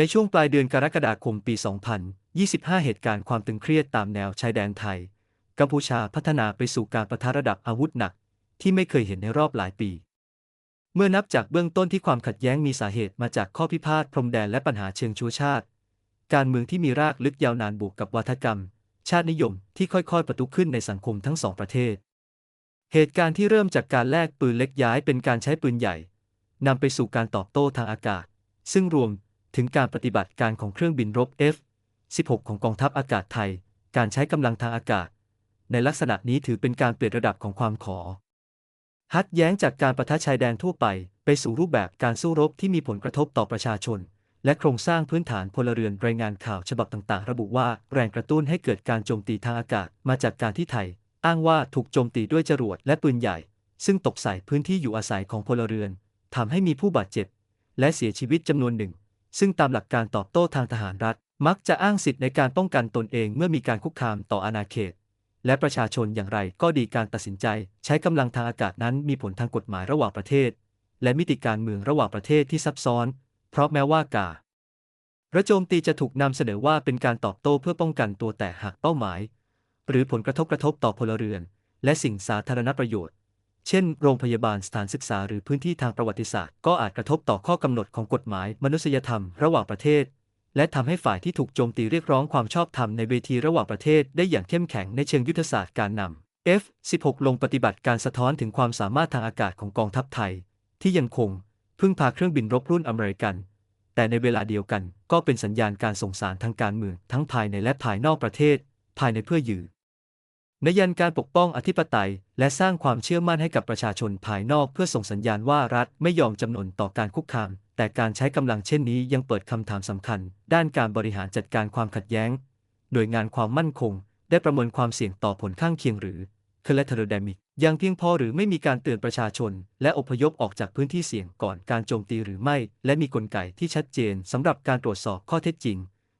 ในช่วงปลายเดือนกรกฎาคมปี 2025 เหตุการณ์ความตึงเครียดตามแนวชายแดนไทย กัมพูชาพัฒนาไปสู่การประทะระดับอาวุธหนัก ที่ไม่เคยเห็นในรอบหลายปี เมื่อนับจากเบื้องต้นที่ความขัดแย้งมีสาเหตุมาจากข้อพิพาทพรมแดนและปัญหาเชิงชูชาติ การเมืองที่มีรากลึกยาวนานบวกกับวัฒกรรม ชาตินิยมที่ค่อยๆประทุขึ้นในสังคมทั้งสองประเทศ เหตุการณ์ที่เริ่มจากการแลกปืนเล็กย้ายเป็นการใช้ปืนใหญ่นำไปสู่การตอบโต้ทางอากาศ ซึ่งรวม ถึงการปฏิบัติการของเครื่องบินรบ F-16 ของกองทัพอากาศไทย การใช้กำลังทางอากาศ ในลักษณะนี้ถือเป็นการเปลี่ยนระดับของความขอฮัดแย้งจากการประทะชายแดนทั่วไป ไปสู่รูปแบบการสู้รบที่มีผลกระทบต่อประชาชน และโครงสร้างพื้นฐานพลเรือนรายงานข่าวฉบับต่างๆ ระบุว่าแรงกระตุ้นให้เกิดการโจมตีทางอากาศมาจากการที่ไทย อ้างว่าถูกโจมตีด้วยจรวดและปืนใหญ่ ซึ่งตกใส่พื้นที่อยู่อาศัยของพลเรือนทำให้มีผู้บาดเจ็บ และเสียชีวิตจำนวนหนึ่ง ซึ่งตามหลักการตอบโต้ทางทหารรัฐ มักจะอ้างสิทธิ์ในการป้องกันตนเองเมื่อมีการคุกคามต่ออาณาเขต และประชาชนอย่างไรก็ดีการตัดสินใจ ใช้กำลังทางอากาศนั้นมีผลทางกฎหมายระหว่างประเทศ และมิติการเมืองระหว่างประเทศที่ซับซ้อน เพราะแม้ว่าการะโจมตีจะถูกนำเสนอว่าเป็นการตอบโต้เพื่อป้องกันตัวแต่หากเป้าหมาย หรือผลกระทบกระทบต่อพลเรือน และสิ่งสาธารณประโยชน์ เช่น โรงพยาบาลสถานศึกษาหรือพื้นที่ทางประวัติศาสตร์ ก็อาจกระทบต่อข้อกำหนดของกฎหมายมนุษยธรรมระหว่างประเทศ และทำให้ฝ่ายที่ถูกโจมตีเรียกร้องความชอบธรรมในเวทีระหว่างประเทศได้อย่างเข้มแข็งในเชิงยุทธศาสตร์การนำ F-16 ลงปฏิบัติการสะท้อนถึงความสามารถทางอากาศของกองทัพไทย ที่ยังคงพึ่งพาเครื่องบินรบรุ่นอเมริกัน แต่ในเวลาเดียวกันก็เป็นสัญญาณการส่งสารทางการเมืองทั้งภายในและภายนอกประเทศ ภายในเพื่อยื นยันการปกป้องอธิปไตย และสร้างความเชื่อมั่นให้กับประชาชนภายนอกเพื่อส่งสัญญาณว่ารัฐไม่ยอมจำนนต่อการคุกคาม แต่การใช้กำลังเช่นนี้ยังเปิดคำถามสำคัญ ด้านการบริหารจัดการความขัดแย้ง โดยงานความมั่นคง ได้ประเมินความเสี่ยงต่อผลข้างเคียงหรือ collateral ยังเพียงพอหรือไม่มีการเตือนประชาชน และอพยพออกจากพื้นที่เสี่ยงก่อนการโจมตีหรือไม่ และมีกลไกที่ชัดเจนสำหรับการตรวจสอบข้อเท็จจริง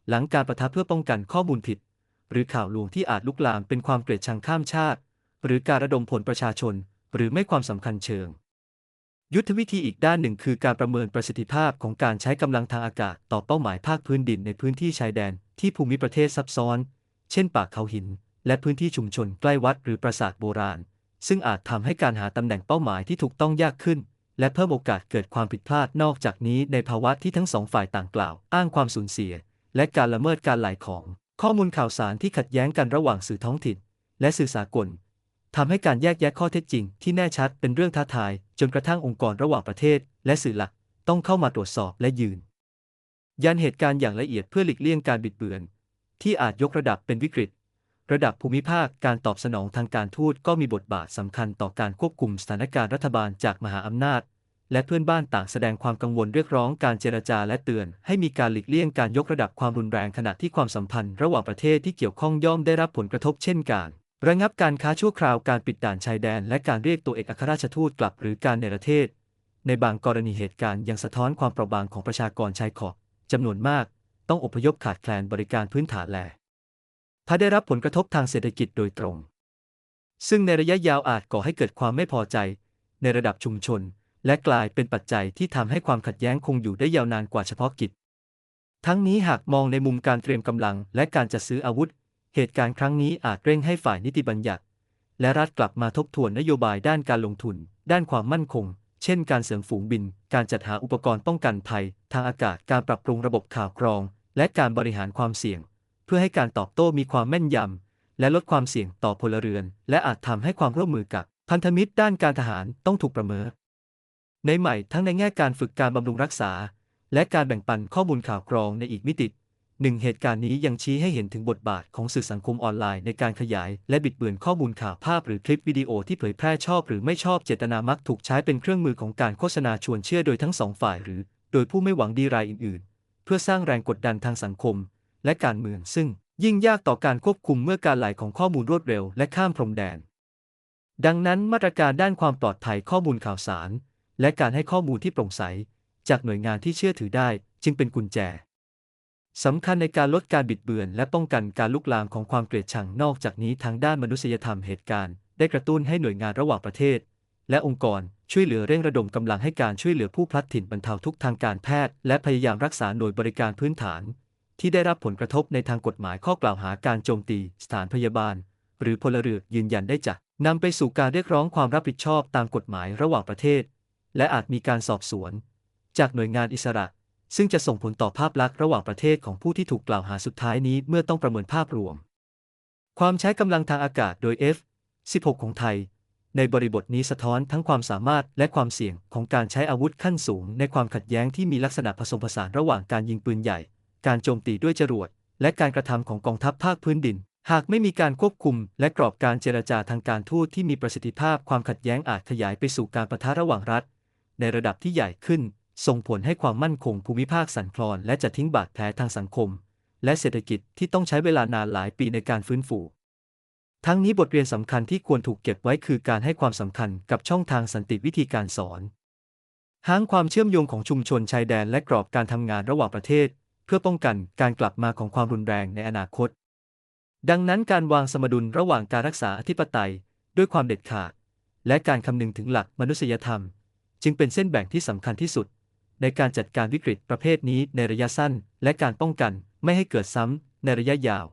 หลังการประทะเพื่อป้องกันข้อมูลผิด หรือข่าวลวงที่อาจลุกลามเป็นความเกลียดชังข้ามชาติ หรือการระดมผลประชาชน หรือไม่ความสำคัญเชิง ยุทธวิธีอีกด้านหนึ่งคือการประเมินประสิทธิภาพของการใช้กำลังทางอากาศต่อเป้าหมายภาคพื้นดินในพื้นที่ชายแดนที่ภูมิประเทศซับซ้อน เช่นป่าเขาหิน และพื้นที่ชุมชนใกล้วัดหรือปราสาทโบราณ ซึ่งอาจทำให้การหาตำแหน่งเป้าหมายที่ถูกต้องยากขึ้นและเพิ่มโอกาสเกิดความผิดพลาดนอกจากนี้ในภาวะที่ทั้งสองฝ่ายต่างกล่าว อ้างความสูญเสีย และการละเมิดการไหลของ ข้อมูลข่าวสารที่ขัดแย้งกันระหว่างสื่อท้องถิ่น และสื่อสากลทำให้การแยกแยะข้อเท็จจริงที่แน่ชัดเป็นเรื่องท้าทาย จนกระทั่งองค์กรระหว่างประเทศ และสื่อหลักต้องเข้ามาตรวจสอบและยืน ยันเหตุการณ์อย่างละเอียดเพื่อหลีกเลี่ยงการบิดเบือน ที่อาจยกระดับเป็นวิกฤต ระดับภูมิภาคการตอบสนองทางการทูตก็มีบทบาทสำคัญต่อการควบคุมสถานการณ์รัฐบาลจากมหาอำนาจ และเพื่อนบ้านต่างแสดงความกังวลเรียกร้องการเจรจาและเตือน ให้มีการหลีกเลี่ยงการยกระดับความรุนแรงขณะที่ความสัมพันธ์ระหว่างประเทศที่เกี่ยวข้องย่อมได้รับผลกระทบเช่นกันระงับการค้าชั่วคราวการปิดด่านชายแดน และการเรียกตัวเอกอัครราชทูตกลับหรือการในประเทศ ในบางกรณีเหตุการณ์ยังสะท้อนความเปราะบางของประชากรชายขอบจำนวนมาก ต้องอพยพขาดแคลนบริการพื้นฐานแลพาได้รับผลกระทบทางเศรษฐกิจโดยตรง ซึ่งในระยะยาวอาจก่อให้เกิดความไม่พอใจ ในระดับชุมชน และกลายเป็นปัจจัยที่ทำให้ความขัดแย้งคงอยู่ได้ยาวนานกว่าเฉพาะกิจ ทั้งนี้หากมองในมุมการเตรียมกำลังและการจัดซื้ออาวุธ เหตุการณ์ครั้งนี้อาจเร่งให้ฝ่ายนิติบัญญัติ และรัฐกลับมาทบทวนนโยบายด้านการลงทุน ด้านความมั่นคง เช่น การเสริมฝูงบิน การจัดหาอุปกรณ์ป้องกันภัย ทางอากาศ การปรับปรุงระบบข่าวกรอง และการบริหารความเสี่ยง เพื่อให้การตอบโต้มีความแม่นยำและลดความเสี่ยงต่อพลเรือน และอาจทำให้ความร่วมมือกับพันธมิตรด้านการทหารต้องถูกประเมิน ในใหม่ทั้งในแง่การฝึกการบำรุงรักษา และการแบ่งปันข้อมูลข่าวกรองในอีกมิติหนึ่งเหตุการณ์นี้ยังชี้ให้เห็นถึงบทบาทของสื่อสังคมออนไลน์ในการขยาย และบิดเบือนข้อมูลข่าวภาพหรือคลิปวิดีโอที่เผยแพร่ชอบหรือไม่ชอบเจตนามักถูกใช้เป็นเครื่องมือของการโฆษณาชวนเชื่อโดยทั้งสองฝ่ายหรือ โดยผู้ไม่หวังดีรายอื่น ๆ เพื่อสร้างแรงกดดันทางสังคม และการเมืองซึ่งยิ่งยากต่อการควบคุมเมื่อการไหลของข้อมูลรวดเร็วและข้ามพรมแดน ดังนั้นมาตรการด้านความปลอดภัยข้อมูลข่าวสาร และการให้ข้อมูลที่โปร่งใส จากหน่วยงานที่เชื่อถือได้ จึงเป็นกุญแจสำคัญในการลดการบิดเบือน และป้องกันการลุกลามของความเกลียดชังนอกจากนี้ทางด้านมนุษยธรรมเหตุการณ์ ได้กระตุ้นให้หน่วยงานระหว่างประเทศ และองค์กรช่วยเหลือเร่งระดมกำลังให้การช่วยเหลือผู้พลัดถิ่นบรรเทาทุกทางการแพทย์ และพยายามรักษาหน่วยบริการพื้นฐาน ที่ได้รับผลกระทบในทางกฎหมายข้อกล่าวหาการโจมตี สถานพยาบาล หรือพลเรือนยืนยันได้จะนำไปสู่การเรียกร้องความรับผิดชอบตามกฎหมายระหว่างประเทศ และอาจมีการสอบสวน จากหน่วยงานอิสระ ซึ่งจะส่งผลต่อภาพลักษณ์ระหว่างประเทศของผู้ที่ถูกกล่าวหาสุดท้ายนี้เมื่อต้องประเมินภาพรวม ความใช้กำลังทางอากาศโดย F-16 ของไทย ในบริบทนี้สะท้อนทั้งความสามารถและความเสี่ยงของการใช้อาวุธขั้นสูง ในความขัดแย้งที่มีลักษณะผสมผสานระหว่างการยิงปืนใหญ่ การโจมตีด้วยจรวด และการกระทำของกองทัพภาคพื้นดินหากไม่มีการควบคุมและกรอบการเจรจาทางการทูตที่มีประสิทธิภาพความขัดแย้งอาจขยายไปสู่การประทะระหว่างรัฐ ในระดับที่ใหญ่ขึ้น ส่งผลให้ความมั่นคงภูมิภาคสั่นคลอน และจะทิ้งบาดแผลทางสังคม และเศรษฐกิจที่ต้องใช้เวลานานหลายปีในการฟื้นฟู ทั้งนี้บทเรียนสำคัญที่ควรถูกเก็บไว้คือการให้ความสำคัญกับช่องทางสันติวิธีการสอนหางความเชื่อมโยงของชุมชนชายแดนและกรอบการทำงานระหว่างประเทศ เพื่อป้องกันการกลับมาของความรุนแรงในอนาคต ดังนั้นการวางสมดุลระหว่างการรักษาอธิปไตย ด้วยความเด็ดขาด และการคำนึงถึงหลักมนุษยธรรม จึงเป็นเส้นแบ่งที่สำคัญที่สุด ในการจัดการวิกฤตประเภทนี้ในระยะสั้น และการป้องกันไม่ให้เกิดซ้ำในระยะยาว